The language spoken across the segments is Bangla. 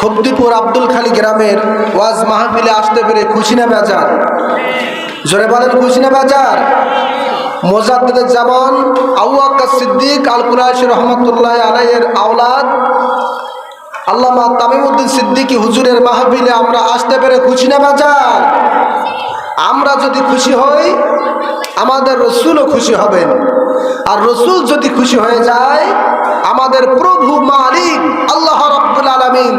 খবদিপুর আব্দুল খালি গ্রামের ওয়াজ মাহফিলে আসতে পেরে খুশি না বেজার? জোরে বলেন, খুশি না বেজার? মোজাদ্দের জামান আউআকা সিদ্দিক আল কুরাইশ রহমতুল্লাহ আলাইয়ের আওলাদ, আল্লামা তামিমুদ্দিন সিদ্দিকী হুজুরের মাহফিলে আমরা আসতে পেরে খুশি না বেজার? আমরা যদি খুশি হই, আমাদের রসুলও খুশি হবেন। আর রসুল যদি খুশি হয়ে যায়, আমাদের প্রভু মালিক আল্লাহ রব্বুল আলমিন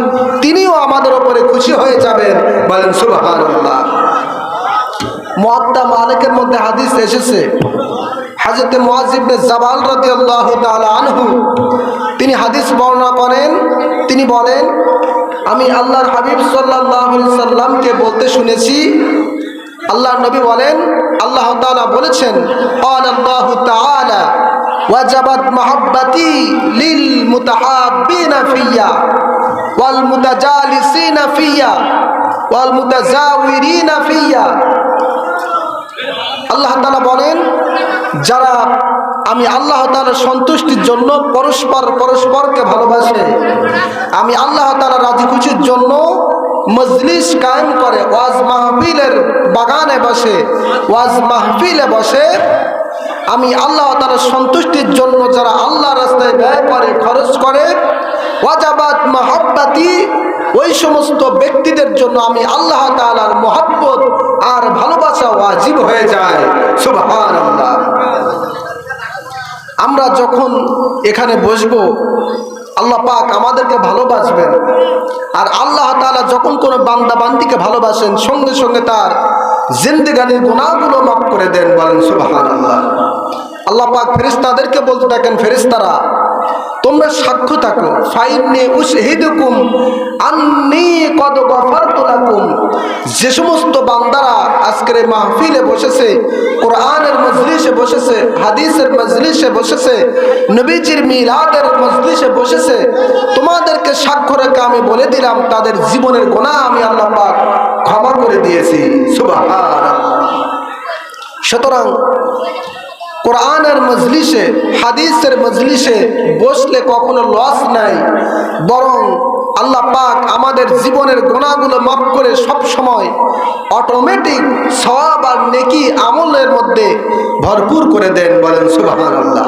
খুশি হয়ে যাবেন, বলেন সুবাহ আল্লাহ মালিকের মধ্যে হাদিস এসেছে। হাজরতে রতি আল্লাহ আনহু, তিনি হাদিস বর্ণনা করেন, তিনি বলেন, আমি আল্লাহর হাবিব সাল্লাহ সাল্লামকে বলতে শুনেছি। আল্লাহ নবী বলেন, আল্লাহ তালা বলেছেন আল্লাহ ওয়াজাবাত লিল মুতাহাব্বিনা ফিয়া। ওয়াল মুতাজালিসিনা ফিয়া ওয়াল মুতাজাউরিনা ফিয়া আল্লাহ তাআলা বলেন, যারা আমি আল্লাহ তালার সন্তুষ্টির জন্য পরস্পর পরস্পরকে ভালোবাসে, আমি আল্লাহ তালা রাজি খুশির জন্য মজলিস কায়েম করে, ওয়াজ মাহফিলের বাগানে বসে, ওয়াজ মাহফিলে বসে আমি আল্লাহ তাআলার সন্তুষ্টির জন্য যারা আল্লাহ রাস্তায় ব্যয় করে, খরচ করে, ওয়াজাবাত মাহাব্বাতি, ওই সমস্ত ব্যক্তিদের জন্য আমি আল্লাহ তাআলার মহাব্বত আর ভালোবাসা ওয়াজিব হয়ে যায়। সুবহানাল্লাহ। আমরা যখন এখানে বসবো, আল্লাহ পাক আমাদেরকে ভালোবাসবেন। আর আল্লাহ তাআলা যখন কোনো বান্দা বান্দিকে ভালোবাসেন, সঙ্গে সঙ্গে তার জিন্দিগানির গুণাগুলো মাফ করে দেন, বলেন সুবহানাল্লাহ। আল্লাহ পাক ফেরেশতাদেরকে বলতে থাকেন, ফেরেশতারা, তোমরা সাক্ষ্য থাকো। যে সমস্ত বান্দারা আজকের মাহফিলে বসেছে, কোরআনের মজলিসে বসেছে, হাদিসের মজলিসে বসেছে, নবীজির মিলাদের মজলিসে বসেছে, তোমাদেরকে সাক্ষ্য রেখে আমি বলে দিলাম, তাদের জীবনের গোনা আমি আল্লাহ পাক ক্ষমা করে দিয়েছি সুতরাং কোরআনের মজলিসে, হাদিসের মজলিসে বসলে কখনো লস নাই, বরং আল্লাহ পাক আমাদের জীবনের গোনাগুলো মাফ করে সব সময় অটোমেটিক সব আর নেকি আমলের মধ্যে ভরপুর করে দেন বলেন সুবহানাল্লাহ।